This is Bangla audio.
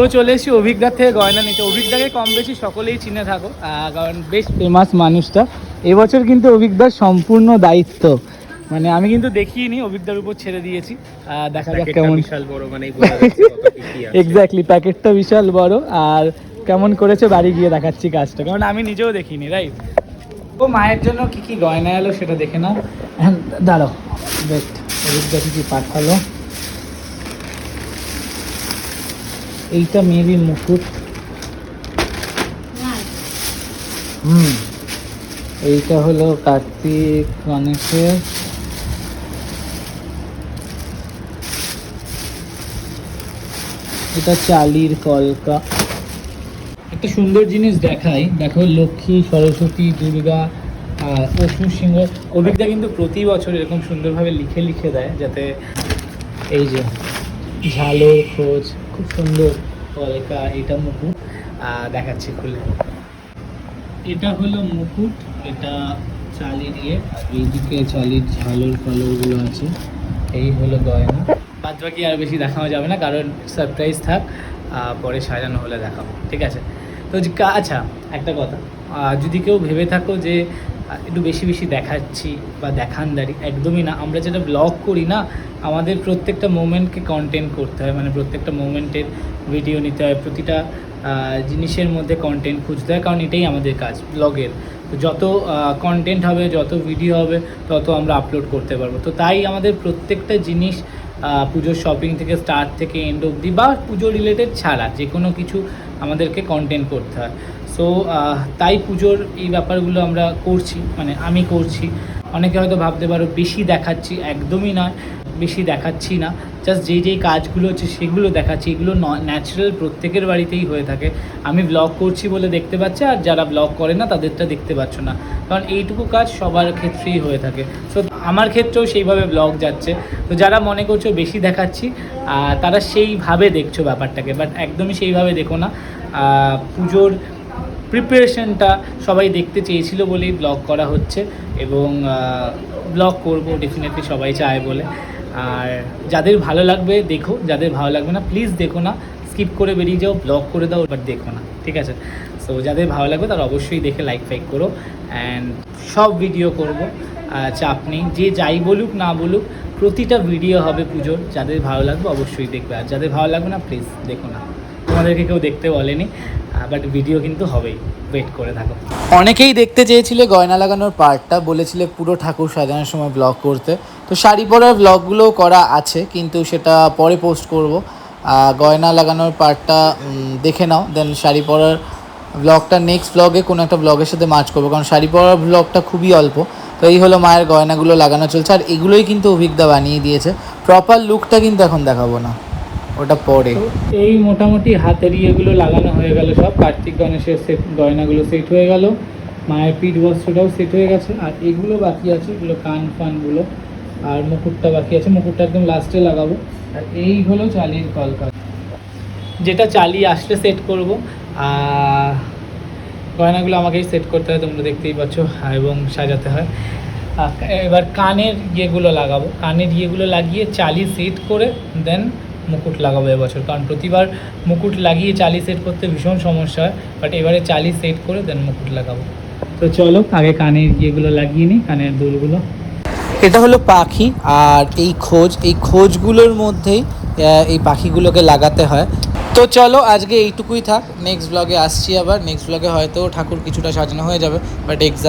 তো চলে এসেছি অভিজ্ঞার থেকে গয়না নিতে। অভিজ্ঞাকে কম বেশি সকলেই চিনে থাকো কারণ বেশ ফেমাস মানুষটা। এবছর কিন্তু অভিজ্ঞার সম্পূর্ণ দায়িত্ব। মানে আমি কিন্তু দেখিনি অভিজ্ঞার উপর ছেড়ে দিয়েছি। দেখা যাক কেমন বিশাল বড় মানে। এক্স্যাক্টলি প্যাকেটটা বিশাল বড়। আর কেমন করেছে বাড়ি গিয়ে দেখাচ্ছি কাজটা কারণ আমি নিজেও দেখিনি রাইট ও মায়ের জন্য কি কি গয়না এলো সেটা দেখে নাও। দাঁড়াও বেস্ট অভিজ্ঞা কি কি পাঠালো। এইটা মেবি মুকুট। হুম। এইটা হলো কার্তিক গণেশের। এটা চালির কলকা। একটা সুন্দর জিনিস দেখাই। দেখো লক্ষ্মী সরস্বতী দুর্গা আর অসুর সিংহ। অভিজ্ঞতা কিন্তু প্রতি বছর এরকম সুন্দরভাবে লিখে লিখে দেয় যাতে এই যে ঝালোর খোঁজ, খুব সুন্দর কলকা এটা মুকুট। দেখাচ্ছি খুলে। এটা হলো মুকুট, এটা চালির ইয়ে আর এইদিকে চালির ঝালোর কলরগুলো আছে। এই হলো গয়না। বাদ বাকি আর বেশি দেখানো যাবে না, কারণ সারপ্রাইজ থাক। পরে সাজানো হলে দেখাবো, ঠিক আছে? তো আচ্ছা একটা কথা। যদি কেউ ভেবে থাকো যে একটু বেশি বেশি দেখাচ্ছি বা দেখানদারি। একদমই না। আমরা যেটা ব্লগ করি না, আমাদের প্রত্যেকটা মোমেন্টকে কন্টেন্ট করতে হয়। মানে প্রত্যেকটা মোমেন্টের ভিডিও নিতে হয়। প্রতিটা জিনিসের মধ্যে কন্টেন্ট খুঁজতে হয়, কারণ এটাই আমাদের কাজ ব্লগের তো যত কন্টেন্ট হবে, যত ভিডিও হবে, তত আমরা আপলোড করতে পারব। তো তাই আমাদের প্রত্যেকটা জিনিস পুজোর শপিং থেকে স্টার্ট থেকে এন্ড অবধি বা পুজো রিলেটেড ছাড়া যে কোনো কিছু আমাদেরকে কন্টেন্ট করতে হয়। সো তাই পুজোর এই ব্যাপারগুলো আমরা করছি মানে আমি করছি। অনেকে হয়তো ভাবতে পারো, বেশি দেখাচ্ছি, একদমই নয়। বেশি দেখাচ্ছি না। জাস্ট যেই যেই কাজগুলো হচ্ছে সেগুলো দেখাচ্ছি। এগুলো ন্যাচারাল প্রত্যেকের বাড়িতেই হয়ে থাকে। আমি ব্লগ করছি বলে দেখতে পাচ্ছে আর যারা ব্লগ করে না, তাদেরটা দেখতে পাচ্ছ না। কারণ এইটুকু কাজ সবার ক্ষেত্রেই হয়ে থাকে। সো আমার ক্ষেত্রেও সেইভাবে ব্লগ যাচ্ছে। তো যারা মনে করছ বেশি দেখাচ্ছি তারা সেইভাবে দেখছ ব্যাপারটাকে। বাট একদমই সেইভাবে দেখো না। পুজোর প্রিপারেশনটা সবাই দেখতে চেয়েছিল বলেই ব্লগ করা হচ্ছে। এবং ব্লগ করব ডেফিনেটলি সবাই চায় বলে। আর যাদের ভালো লাগবে, দেখো। যাদের ভালো লাগবে না প্লিজ দেখো না। স্কিপ করে বেরিয়ে যাও ব্লগ করে দাও বাট দেখো না, ঠিক আছে? সো যাদের ভালো লাগবে, তারা অবশ্যই দেখে লাইক ফাইক করো। অ্যান্ড সব ভিডিও করব। চাপ নেই। যে যাই বলুক, না বলুক, প্রতিটা ভিডিও হবে পুজোর। যাদের ভালো লাগবে, অবশ্যই দেখবে। আর যাদের ভালো লাগবে না প্লিজ দেখো না। তোমাদেরকে কেউ দেখতে বলেনি বাট ভিডিও কিন্তু হবেই। ওয়েট করে থাকো। অনেকেই দেখতে চেয়েছিলে গয়না লাগানোর পার্টটা বলেছিলে পুরো ঠাকুর সাজানোর সময় ব্লগ করতে। তো শাড়ি পরার ব্লগগুলোও করা আছে, কিন্তু সেটা পরে পোস্ট করব। গয়না লাগানোর পার্টটা দেখে নাও দেন শাড়ি পরার ব্লগটা নেক্সট ব্লগে কোনো একটা ব্লগের সাথে মার্চ করব, কারণ শাড়ি পরার ব্লগটা খুবই অল্প। তো এই হলো মায়ের গয়নাগুলো লাগানো চলছে, আর এগুলোই কিন্তু অভিজ্ঞতা বানিয়ে দিয়েছে। প্রপার লুকটা কিন্তু এখন দেখাবো না, ওটা পরে। এই মোটামুটি হাতের ইয়েগুলো লাগানো হয়ে গেল সব, কার্তিক গণেশের সেট গয়নাগুলো সেট হয়ে গেল, মায়ের পিঠ বস্ত্রটাও সেট হয়ে গেছে, আর এগুলো বাকি আছে, এগুলো কান ফানগুলো আর মুকুটটা বাকি আছে। মুকুটটা একদম লাস্টে লাগাবো। আর এই হলো চালির কলকা যেটা চালিয়ে আসলে সেট করব। আর গয়নাগুলো আমাকেই সেট করতে হয়, তোমরা দেখতেই পাচ্ছ এবং সাজাতে হয়। এবার কানের ইয়েগুলো লাগাবো। কানের ইয়েগুলো লাগিয়ে চালি সেট করে দেন মুকুট লাগাবো এবছর। কারণ প্রতিবার মুকুট লাগিয়ে চালি সেট করতে ভীষণ সমস্যা হয় বাট এবারে চালি সেট করে দেন মুকুট লাগাবো। তো চলো, আগে কানের ইয়েগুলো লাগিয়ে নিই, কানের দুলগুলো। এটা হলো পাখি আর এই খোঁজ, এই খোঁজগুলোর মধ্যেই এই পাখিগুলোকে লাগাতে হয়। তো চলো আজকে এইটুকুই থাক নেক্সট ব্লগে আসছি আবার। নেক্সট ব্লগে হয়তো ঠাকুর কিছুটা সাজানো হয়ে যাবে বাট এক্সাম